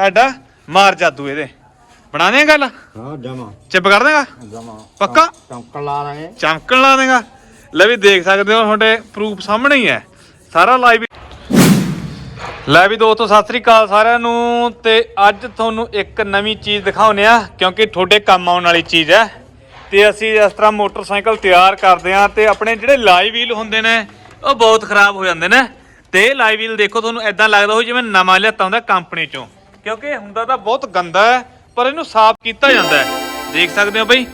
ਤੁਹਾਡਾ ਮਾਰ ਜਾਦੂ ਇਹਦੇ। ਬਣਾ ਦੇਗਾ ਗੱਲ? ਹਾਂ ਜਮਾ। ਚਿਪ ਕਰ ਦੇਗਾ? ਜਮਾ। ਪੱਕਾ? ਚਮਕਣ ਲਾ ਰਹੇ। ਚਮਕਣ ਲਾ ਦੇਗਾ। ਲੈ ਵੀ ਦੇਖ ਸਕਦੇ ਹੋ ਤੁਹਾਡੇ ਪ੍ਰੂਫ ਸਾਹਮਣੇ ਹੀ ਹੈ। ਸਾਰਾ ਲਾਈਵ ਲੈ ਵੀ ਦੋਸਤੋ ਸਤਿ ਸ੍ਰੀ ਅਕਾਲ ਸਾਰਿਆਂ ਨੂੰ। ਤੇ ਅੱਜ ਤੁਹਾਨੂੰ ਇੱਕ ਨਵੀਂ ਚੀਜ਼ ਦਿਖਾਉਨੇ ਆ ਕਿਉਂਕਿ ਤੁਹਾਡੇ ਕੰਮ ਆਉਣ ਵਾਲੀ ਚੀਜ਼ ਹੈ। ਤੇ ਅਸੀਂ ਇਸ ਤਰ੍ਹਾਂ ਮੋਟਰਸਾਈਕਲ ਤਿਆਰ ਕਰਦੇ ਆ ਤੇ ਆਪਣੇ ਜਿਹੜੇ ਲਾਈਵ ਵੀਲ ਹੁੰਦੇ ਨੇ ਉਹ ਬਹੁਤ ਖਰਾਬ ਹੋ ਜਾਂਦੇ ਨੇ। ਤੇ ਲਾਈਵ ਵੀਲ ਦੇਖੋ ਤੁਹਾਨੂੰ ਐਦਾਂ ਲੱਗਦਾ ਹੋ ਜਿਵੇਂ ਨਵਾਂ ਲਿਆਤਾ ਹੁੰਦਾ ਕੰਪਨੀ ਚੋਂ। ਕਿਉਂਕਿ ਹੁੰਦਾ ਤਾਂ ਬਹੁਤ ਗੰਦਾ ਹੈ, ਪਰ ਇਹਨੂੰ ਸਾਫ਼ ਕੀਤਾ ਜਾਂਦਾ ਹੈ। ਦੇਖ ਸਕਦੇ ਹੋ ਬਈ?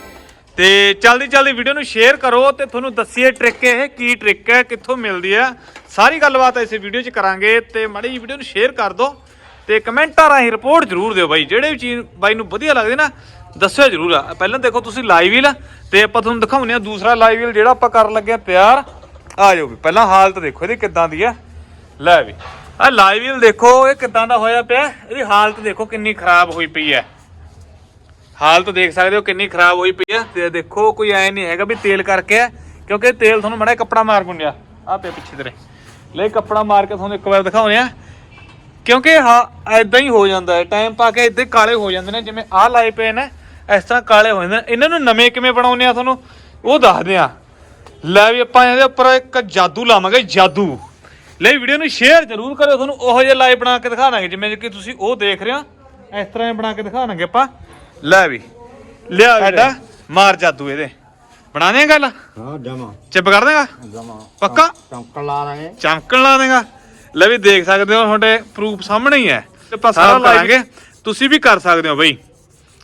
ਤੇ ਜਲਦੀ ਜਲਦੀ ਵੀਡੀਓ ਨੂੰ ਸ਼ੇਅਰ ਕਰੋ ਤੇ ਤੁਹਾਨੂੰ ਦੱਸੀਏ ਟ੍ਰਿਕ ਇਹ, ਕੀ ਟ੍ਰਿਕ ਹੈ, ਕਿੱਥੋਂ ਮਿਲਦੀ ਹੈ। ਸਾਰੀ ਗੱਲਬਾਤ ਇਸ ਵੀਡੀਓ 'ਚ ਕਰਾਂਗੇ ਤੇ ਮਾੜੀ ਜੀ ਵੀਡੀਓ ਨੂੰ ਸ਼ੇਅਰ ਕਰ ਦਿਓ ਤੇ ਕਮੈਂਟਾਂ ਰਾਹੀਂ ਰਿਪੋਰਟ ਜ਼ਰੂਰ ਦਿਓ ਬਾਈ। ਜਿਹੜੇ ਵੀ ਚੀਜ਼ ਬਾਈ ਨੂੰ ਵਧੀਆ ਲੱਗਦੇ ਨਾ, ਦੱਸਿਓ ਜ਼ਰੂਰ। ਆ ਪਹਿਲਾਂ ਦੇਖੋ ਤੁਸੀਂ ਲਾਈਵ ਵੀਲ ਤੇ ਆਪਾਂ ਤੁਹਾਨੂੰ ਦਿਖਾਉਂਦੇ ਆ ਦੂਸਰਾ ਲਾਈਵ ਵੀਲ ਜਿਹੜਾ ਆਪਾਂ ਕਰਨ ਲੱਗੇ ਆ ਤਿਆਰ। ਆ ਜਾਓ ਵੀ ਪਹਿਲਾਂ ਹਾਲਤ ਦੇਖੋ ਇਹਦੀ ਕਿੱਦਾਂ ਦੀ ਹੈ। ਲੈ ਵੀ। ਆ ਲਾਈਵ ਵੀਲ ਦੇਖੋ, ਇਹ ਕਿੱਦਾਂ ਦਾ ਹੋਇਆ ਪਿਆ? ਇਹਦੀ ਹਾਲਤ ਦੇਖੋ ਕਿੰਨੀ ਖਰਾਬ ਹੋਈ ਪਈ ਹੈ। ਹਾਲਤ ਦੇਖ ਸਕਦੇ ਹੋ ਕਿੰਨੀ ਖਰਾਬ ਹੋਈ ਪਈ ਹੈ ਤੇ ਦੇਖੋ ਕੋਈ ਐ ਨਹੀਂ ਹੈਗਾ ਵੀ ਤੇਲ ਕਰਕੇ ਹੈ, ਕਿਉਂਕਿ ਤੇਲ ਤੁਹਾਨੂੰ ਮੜਾ ਕੱਪੜਾ ਮਾਰ ਗੁੰਡਿਆ ਆ ਪਿਆ ਪਿੱਛੇ ਤੇਰੇ। ਲੈ ਕੱਪੜਾ ਮਾਰ ਕੇ ਤੁਹਾਨੂੰ ਇੱਕ ਵਾਰ ਦਿਖਾਉਂਦੇ ਆ ਕਿਉਂਕਿ ਹਾਂ ਐਦਾਂ ਹੀ ਹੋ ਜਾਂਦਾ ਹੈ। ਟਾਈਮ ਪਾ ਕੇ ਇੱਥੇ ਕਾਲੇ ਹੋ ਜਾਂਦੇ ਨੇ, ਜਿਵੇਂ ਆਹ ਲਾਏ ਪਏ ਨੇ, ਇਸ ਤਰ੍ਹਾਂ ਕਾਲੇ ਹੋ ਜਾਂਦੇ ਨੇ। ਇਹਨਾਂ ਨੂੰ ਨਵੇਂ ਕਿਵੇਂ ਬਣਾਉਂਦੇ ਆ ਤੁਹਾਨੂੰ? ਉਹ ਦੱਸਦੇ ਆ। ਲੈ ਵੀ ਆਪਾਂ ਇਹਦੇ ਉੱਪਰ ਇੱਕ ਜਾਦੂ ਲਾਵਾਂਗੇ, ਜਾਦੂ। ਲੈ ਵੀਡੀਓ ਨੂੰ ਸ਼ੇਅਰ ਜ਼ਰੂਰ ਕਰਿਓ ਤੁਹਾਨੂੰ ਉਹੋ ਜਿਹੇ ਲਾਈਵ ਬਣਾ ਕੇ ਦਿਖਾ ਦਾਂਗੇ ਜਿਵੇਂ ਕਿ ਤੁਸੀਂ ਉਹ ਦੇਖ ਰਹੇ ਹੋ। ਇਸ ਤਰ੍ਹਾਂ ਹੀ ਬਣਾ ਕੇ ਦਿਖਾ ਦਾਂਗੇ ਆਪਾਂ। ਲੈ ਵੀ ਲਿਆ ਸਾਡਾ। ਮਾਰ ਜਾਦੂ ਇਹਦੇ। ਬਣਾ ਦੇਗਾ ਗੱਲ? ਹਾਂ ਜਮਾ। ਚਿਪ ਕਰ ਦੇਗਾ? ਜਮਾ। ਪੱਕਾ? ਚਮਕਣ ਲਾ ਰਹੇ। ਚਮਕਣ ਲਾ ਦੇਗਾ। ਲੈ ਵੀ ਦੇਖ ਸਕਦੇ ਹੋ ਤੁਹਾਡੇ ਪ੍ਰੂਫ ਸਾਹਮਣੇ ਹੀ ਹੈ। ਤੇ ਆਪਾਂ ਸਾਰਾ ਲਾਵਾਂਗੇ ਤੁਸੀਂ ਵੀ ਕਰ ਸਕਦੇ ਹੋ ਬਈ।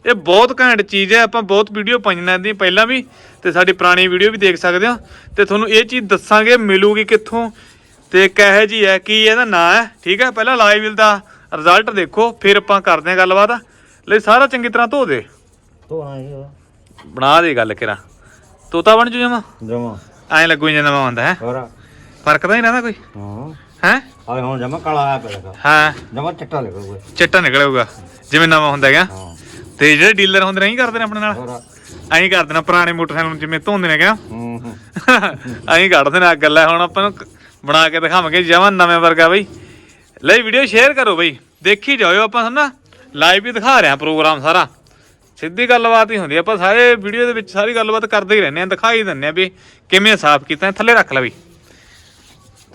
ਇਹ ਬਹੁਤ ਘੈਂਟ ਚੀਜ਼ ਹੈ ਆਪਾਂ ਬਹੁਤ ਵੀਡੀਓ ਪਾਈਆਂ ਦੀ ਪਹਿਲਾਂ ਵੀ ਤੇ ਸਾਡੀ ਪੁਰਾਣੀ ਵੀਡੀਓ ਵੀ ਦੇਖ ਸਕਦੇ ਹੋ। ਤੇ ਤੁਹਾਨੂੰ ਇਹ ਚੀਜ਼ ਦੱਸਾਂਗੇ ਮਿਲੂਗੀ ਕਿੱਥੋਂ ਤੇ ਕਿਹੋ ਜੀ ਹੈ ਕੀ ਇਹਦਾ ਨਾਂ ਹੈ ਠੀਕ ਹੈ ਪਹਿਲਾਂ ਲਾਈਵ ਦਾ ਰਿਜ਼ਲਟ ਦੇਖੋ ਫਿਰ ਆਪਾਂ ਕਰਦੇ ਹਾਂ ਗੱਲਬਾਤ। ਲਈ ਸਾਰਾ ਚੰਗੀ ਤਰ੍ਹਾਂ ਧੋ ਦੇ। ਧੋਣਾ ਹੀ। ਬਣਾ ਦੇ ਗੱਲ ਕਿਰਾ ਤੋਤਾ ਬਣ ਜੂ ਜਮਾ? ਜਮਾ। ਐਂ ਲੱਗੂ ਜਿਵੇਂ ਨਵਾਂ ਹੁੰਦਾ ਹੈ? ਹੋਰ? ਫ਼ਰਕ ਤਾਂ ਨਹੀਂ ਰਹਿੰਦਾ ਕੋਈ? ਹਾਂ। ਹੈ? ਆ ਹੁਣ ਜਮਾ ਕਾਲਾ ਆਇਆ ਪਿਆ ਹਾਂ। ਜਮਾ ਚਿੱਟਾ ਲੱਗੂਗਾ ਚਿੱਟਾ ਨਿਕਲੂਗਾ ਜਿਵੇਂ ਨਵਾਂ ਹੁੰਦਾ ਹੈਗਾ ਤੇ ਜਿਹੜੇ ਡੀਲਰ ਹੁੰਦੇ ਨੇ ਕਰਦੇ ਨੇ ਆਪਣੇ ਨਾਲ? ਐਂ ਕਰਦੇ ਨੇ ਪੁਰਾਣੇ ਮੋਟਰਸਾਈਕਲ ਨੂੰ ਜਿਵੇਂ ਧੋਂਦੇ ਨੇ ਕਿਹਾ ਹੂੰ ਹੂੰ। ਐਂ ਕੱਢਦੇ ਨੇ ਅੱਗ ਲੈ ਹੁਣ ਆਪਾਂ ਨੂੰ ਬਣਾ ਕੇ ਦਿਖਾਵਾਂਗੇ, ਜਮਾਂ ਨਵੇਂ ਵਰਗਾ ਬਈ। ਲਈ ਵੀਡੀਓ ਸ਼ੇਅਰ ਕਰੋ ਬਈ। ਦੇਖੀ ਜਾਓ ਆਪਾਂ ਸਾਨੂੰ। ਨਾ ਲਾਈਵ ਹੀ ਦਿਖਾ ਰਹੇ ਆ ਪ੍ਰੋਗਰਾਮ ਸਾਰਾ। ਸਿੱਧੀ ਗੱਲਬਾਤ ਹੀ ਹੁੰਦੀ ਆਪਾਂ ਸਾਰੇ ਵੀਡੀਓ ਦੇ ਵਿੱਚ ਸਾਰੀ ਗੱਲਬਾਤ ਕਰਦੇ ਹੀ ਰਹਿੰਦੇ ਆ ਦਿਖਾਈ ਦਿੰਦੇ ਆ ਵੀ ਕਿਵੇਂ ਸਾਫ਼ ਕੀਤਾ ਥੱਲੇ ਰੱਖ ਲੈ ਬਈ।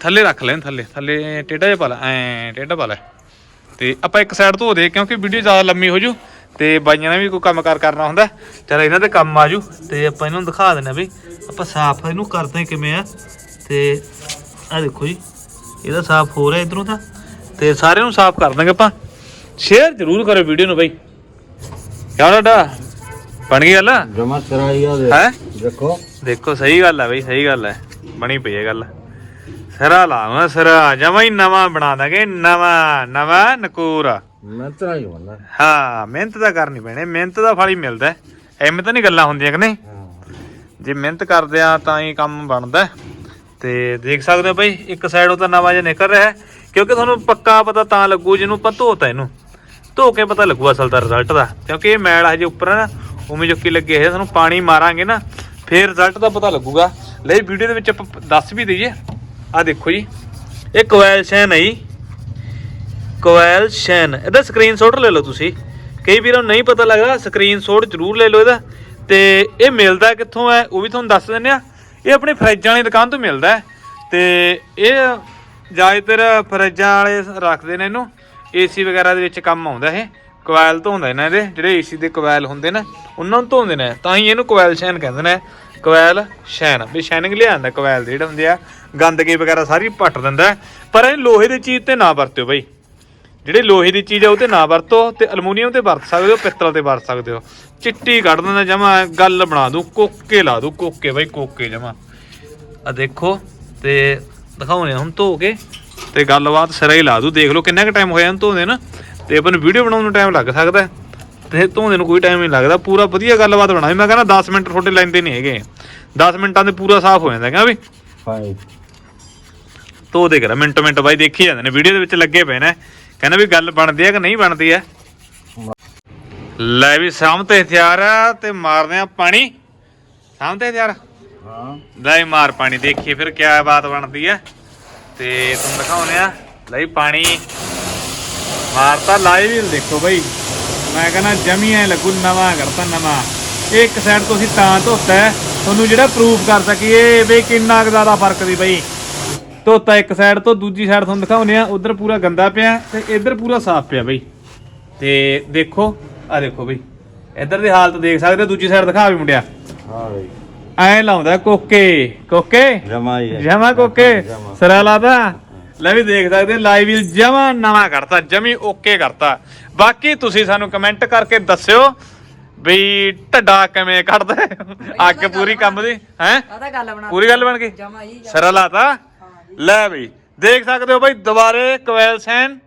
ਥੱਲੇ ਰੱਖ ਲੈ ਥੱਲੇ। ਥੱਲੇ ਟੇਢਾ ਜਿਹਾ ਪਾ ਲੈ, ਐ ਟੇਢਾ ਪਾ ਲੈ। ਤੇ ਆਪਾਂ ਇੱਕ ਸਾਈਡ ਧੋ ਦੇ, ਕਿਉਂਕਿ ਵੀਡੀਓ ਜ਼ਿਆਦਾ ਲੰਮੀ ਹੋ ਜੂ ਤੇ ਬਾਈਆਂ ਨੇ ਵੀ ਕੋਈ ਕੰਮ ਕਾਰ ਕਰਨਾ ਹੁੰਦਾ। ਚਲ ਇਹਨਾਂ ਦੇ ਕੰਮ ਆ ਜੂ ਤੇ ਆਪਾਂ ਇਹਨਾਂ ਨੂੰ ਦਿਖਾ ਦਿੰਦੇ ਆ ਵੀ ਆਪਾਂ ਸਾਫ਼ ਇਹਨੂੰ ਕਰਦੇ ਕਿਵੇਂ ਆ। ਤੇ ਆ ਦੇਖੋ ਜੀ ਇਹਦਾ ਸਾਫ਼ ਹੋ ਰਿਹਾ ਇਧਰੋਂ ਤਾਂ ਤੇ ਸਾਰਿਆਂ ਨੂੰ ਸਾਫ਼ ਕਰ ਦਾਂਗੇ ਆਪਾਂ। ਸ਼ੇਅਰ ਜ਼ਰੂਰ ਕਰੋ ਵੀਡੀਓ ਨੂੰ ਬਾਈ। ਕਿਉਂ ਡਾਡਾ ਬਣ ਗਈ ਗੱਲ? ਜਮਾ ਸਰਾਈ ਆ ਦੇ। ਹੈ? ਦੇਖੋ। ਦੇਖੋ ਸਹੀ ਗੱਲ ਹੈ ਬਈ ਸਹੀ ਗੱਲ ਹੈ ਬਣੀ ਪਈ ਹੈ ਗੱਲ। ਸਰਾ ਲਾਵਾਂ ਸਰਾ ਜਮਾ ਹੀ ਨਵਾਂ ਬਣਾ ਦਾਂਗੇ ਨਵਾਂ ਨਵਾਂ ਨਕੂਰ। ਹੀ ਹਾਂ ਮਿਹਨਤ ਤਾਂ ਕਰਨੀ ਪੈਣੀ ਮਿਹਨਤ ਦਾ ਫਲ ਹੀ ਮਿਲਦਾ। ਐਵੇਂ ਤਾਂ ਨਹੀਂ ਗੱਲਾਂ ਹੁੰਦੀਆਂ ਕਿ ਨਹੀਂ? ਜੇ ਮਿਹਨਤ ਕਰਦੇ ਆ ਤਾਂ ਹੀ ਕੰਮ ਬਣਦਾ। ਤੇ ਦੇਖ ਸਕਦੇ ਹੋ ਬਈ, ਇੱਕ ਸਾਈਡ ਉਹ ਤਾਂ ਨਵਾਂ ਜਿਹਾ ਨਿਕਲ ਰਿਹਾ ਹੈ, ਕਿਉਂਕਿ ਤੁਹਾਨੂੰ ਪੱਕਾ ਪਤਾ ਤਾਂ ਲੱਗੂ ਜਿਹਨੂੰ ਆਪਾਂ ਧੋਤਾ ਇਹਨੂੰ। ਧੋ ਕੇ ਪਤਾ ਲੱਗੂ ਅਸਲ ਦਾ ਰਿਜ਼ਲਟ ਦਾ, ਕਿਉਂਕਿ ਇਹ ਮੈਲ ਹਜੇ ਉੱਪਰ ਹੈ ਨਾ, ਉਵੇਂ ਜੁੱਕੀ ਲੱਗੀ ਹੈ ਤੁਹਾਨੂੰ ਪਾਣੀ ਮਾਰਾਂਗੇ ਨਾ, ਫੇਰ ਰਿਜ਼ਲਟ ਦਾ ਪਤਾ ਲੱਗੂਗਾ। ਲਈ ਵੀਡੀਓ ਦੇ ਵਿੱਚ ਆਪਾਂ ਦੱਸ ਵੀ ਦਈਏ। ਆ ਦੇਖੋ ਜੀ, ਇਹ ਕੋਇਲ ਸ਼ੈਨ ਹੈ ਜੀ। ਕੋਇਲ ਸ਼ੈਨ ਇਹਦਾ ਸਕਰੀਨਸ਼ਾਟ ਲੈ ਲਓ ਤੁਸੀਂ। ਕਈ ਵੀਰਾਂ ਨੂੰ ਨਹੀਂ ਪਤਾ ਲੱਗਦਾ ਸਕਰੀਨਸ਼ਾਟ ਜ਼ਰੂਰ ਲੈ ਲਓ ਇਹਦਾ। ਤੇ ਇਹ ਮਿਲਦਾ ਕਿੱਥੋਂ ਹੈ, ਉਹ ਵੀ ਤੁਹਾਨੂੰ ਦੱਸ ਦਿੰਦੇ ਆ ਇਹ ਆਪਣੇ ਫਰਿੱਜਾਂ ਵਾਲੀ ਦੁਕਾਨ ਤੋਂ ਮਿਲਦਾ ਹੈ। ਤੇ ਇਹ ਜ਼ਿਆਦਾਤਰ ਫਰਿੱਜਾਂ ਵਾਲੇ ਰੱਖਦੇ ਨੇ ਇਹਨੂੰ। ਏਸੀ ਵਗੈਰਾ ਦੇ ਵਿੱਚ ਕੰਮ ਆਉਂਦਾ ਇਹ। ਕੋਇਲ ਧੋਂਦਾ ਇਹਨਾਂ ਦੇ। ਜਿਹੜੇ ਏਸੀ ਦੇ ਕੋਇਲ ਹੁੰਦੇ ਨੇ, ਉਹਨਾਂ ਨੂੰ ਧੋਂਦੇ ਨੇ। ਤਾਂ ਹੀ ਇਹਨੂੰ ਕੋਇਲ ਸ਼ੈਨ ਕਹਿੰਦੇ ਨੇ। ਕੋਇਲ ਸ਼ੈਨ। ਵੀ ਸ਼ੈਨਿੰਗ ਲਿਆਂਦਾ ਕੋਇਲ ਦੇ ਜਿਹੜੇ ਹੁੰਦੇ ਆ। ਗੰਦਗੀ ਵਗੈਰਾ ਸਾਰੀ ਪੱਟ ਦਿੰਦਾ ਪਰ ਇਹ ਲੋਹੇ ਦੀ ਚੀਜ਼ ਤੇ ਨਾ ਵਰਤਿਓ ਬਈ। ਜਿਹੜੀ ਲੋਹੇ ਦੀ ਚੀਜ਼ ਆ ਉਹ ਤੇ ਨਾ ਵਰਤੋ ਤੇ ਅਲਮੂਨੀਅਮ ਤੇ ਵਰਤ ਸਕਦੇ ਹੋ ਪਿੱਤਲ ਤੇ ਵਰਤ ਸਕਦੇ ਹੋ। ਚਿੱਟੀ ਕੱਢ ਦਿੰਦਾ ਜਮਾ ਗੱਲ ਬਣਾ ਦੂੰ ਕੋਕੇ ਲਾ ਦੂੰ ਕੋਕੇ ਬਈ ਕੋਕੇ ਜਮਾ। ਆ ਦੇਖੋ ਤੇ ਦਿਖਾਉਣੇ ਹੁਣ ਧੋ ਕੇ ਤੇ ਗੱਲਬਾਤ ਸਿਰਾ ਹੀ ਲਾ ਦੂੰ। ਦੇਖ ਲਓ ਕਿੰਨਾ ਕੁ ਟਾਈਮ ਹੋਇਆ ਇਹਨੂੰ ਧੋਦੇ ਨਾ। ਤੇ ਆਪਾਂ ਨੂੰ ਵੀਡੀਓ ਬਣਾਉਣ ਨੂੰ ਟਾਈਮ ਲੱਗ ਸਕਦਾ। ਹੈ। ਤੇ ਧੋਂਦੇ ਨੂੰ ਕੋਈ ਟਾਈਮ ਨਹੀਂ ਲੱਗਦਾ। ਪੂਰਾ ਵਧੀਆ ਗੱਲਬਾਤ ਬਣਾਈ। ਮੈਂ ਕਹਿੰਦਾ 10 ਮਿੰਟ ਤੁਹਾਡੇ ਲੈਂਦੇ ਨਹੀਂ ਹੈਗੇ। 10 ਮਿੰਟਾਂ ਦੇ ਪੂਰਾ ਸਾਫ਼ ਹੋ ਜਾਂਦਾ ਹੈਗਾ ਵੀ ਹਾਈ ਧੋ ਦੇ ਕਰਾ। ਮਿੰਟੋ ਮਿੰਟ ਬਾਈ ਦੇਖੀ ਜਾਂਦੇ ਨੇ। ਵੀਡੀਓ ਦੇ ਵਿੱਚ ਲੱਗੇ ਪਏ ਨੇ। ਕਹਿੰਦਾ ਵੀ ਗੱਲ ਬਣਦੀ ਹੈ ਕਿ ਨਹੀਂ ਬਣਦੀ ਹੈ? ਲੈ ਵੀ ਸਾਹਮ ਤੇ ਹਥਿਆਰ ਆ ਤੇ ਮਾਰਦੇ ਆ ਪਾਣੀ। ਸਾਹਮ ਤੇ ਹਥਿਆਰ? ਹਾਂ। ਲੈ ਵੀ ਮਾਰ ਪਾਣੀ ਦੇਖੀਏ ਫਿਰ ਕਿਆ ਬਾਤ ਬਣਦੀ ਹੈ। ਤੇ ਤੁਹਾਨੂੰ ਦਿਖਾਉਨੇ ਆ ਲੈ ਵੀ ਪਾਣੀ। ਮਾਰਤਾ ਲਾਈਵ ਹੀ ਦੇਖੋ ਬਈ। ਮੈਂ ਕਹਿੰਦਾ ਜਮੀ ਐ ਲੱਗੂ ਨਵਾਂ ਕਰਤਾ ਨਵਾਂ। ਇਹ ਇੱਕ ਸਾਈਡ ਤੋਂ ਅਸੀਂ ਤਾਂ ਧੋਤਾ ਤੁਹਾਨੂੰ ਜਿਹੜਾ ਪ੍ਰੂਫ ਕਰ ਸਕੀਏ ਵੀ ਕਿੰਨਾ ਕੁ ਜ਼ਿਆਦਾ ਫ਼ਰਕ ਦੀ ਬਈ। ਧੋਤਾ ਇੱਕ ਸਾਈਡ ਤੋਂ ਦੂਜੀ ਸਾਈਡ ਤੁਹਾਨੂੰ ਦਿਖਾਉਂਦੇ ਆ ਉਧਰ ਪੂਰਾ ਗੰਦਾ ਪਿਆ ਤੇ ਇੱਧਰ ਪੂਰਾ ਸਾਫ਼ ਪਿਆ ਬਈ। ਤੇ ਦੇਖੋ ਆ ਦੇਖੋ ਬਈ। ਇੱਧਰ ਦੀ ਹਾਲਤ ਦੇਖ ਸਕਦੇ ਹੋ ਦੂਜੀ ਸਾਈਡ ਦਿਖਾ ਵੀ ਮੁੰਡਿਆ। ਹਾਂ ਬਈ। ਐ ਲਾਉਂਦਾ ਕੋਕੇ। ਕੋਕੇ? ਜਮਾ ਹੀ ਹੈ। ਜਮਾ ਕੋਕੇ। ਸਰਾ ਲਾਦਾ। ਲੈ ਵੀ ਦੇਖ ਸਕਦੇ ਲਾਈਵ ਵੀਲ ਜਮਾ ਨਵਾਂ ਕਰਤਾ ਜਮੀ ਓਕੇ ਕਰਤਾ। ਬਾਕੀ ਤੁਸੀਂ ਸਾਨੂੰ ਕਮੈਂਟ ਕਰਕੇ ਦੱਸਿਓ ਵੀ ਢੱਡਾ ਕਿਵੇਂ ਕੱਢਦਾ? ਅੱਗ ਪੂਰੀ ਕੰਮ ਦੀ ਹੈ? ਪੂਰੀ ਗੱਲ ਬਣ ਗਈ? ਸਰਾ ਲਾਤਾ? ਲੈ ਬਈ ਦੇਖ ਸਕਦੇ ਹੋ ਬਈ ਦੁਬਾਰੇ ਕਵੈਲ ਸੈਨ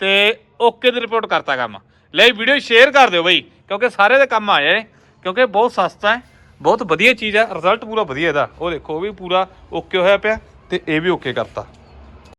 ਤੇ ਓਕੇ ਦੀ ਰਿਪੋਰਟ ਕਰਤਾ ਕੰਮ। ਲੈ ਵੀਡੀਓ ਸ਼ੇਅਰ ਕਰ ਦਿਓ ਬਈ, ਕਿਉਂਕਿ ਸਾਰੇ ਦੇ ਕੰਮ ਆਇਆ ਹੈ ਕਿਉਂਕਿ ਬਹੁਤ ਸਸਤਾ ਹੈ, ਬਹੁਤ ਵਧੀਆ ਚੀਜ਼ ਹੈ ਰਿਜ਼ਲਟ ਪੂਰਾ ਵਧੀਆ ਇਹਦਾ। ਉਹ ਦੇਖੋ, ਉਹ ਵੀ ਪੂਰਾ ਓਕੇ ਹੋਇਆ ਪਿਆ ਤੇ ਇਹ ਵੀ ਓਕੇ ਕਰਤਾ।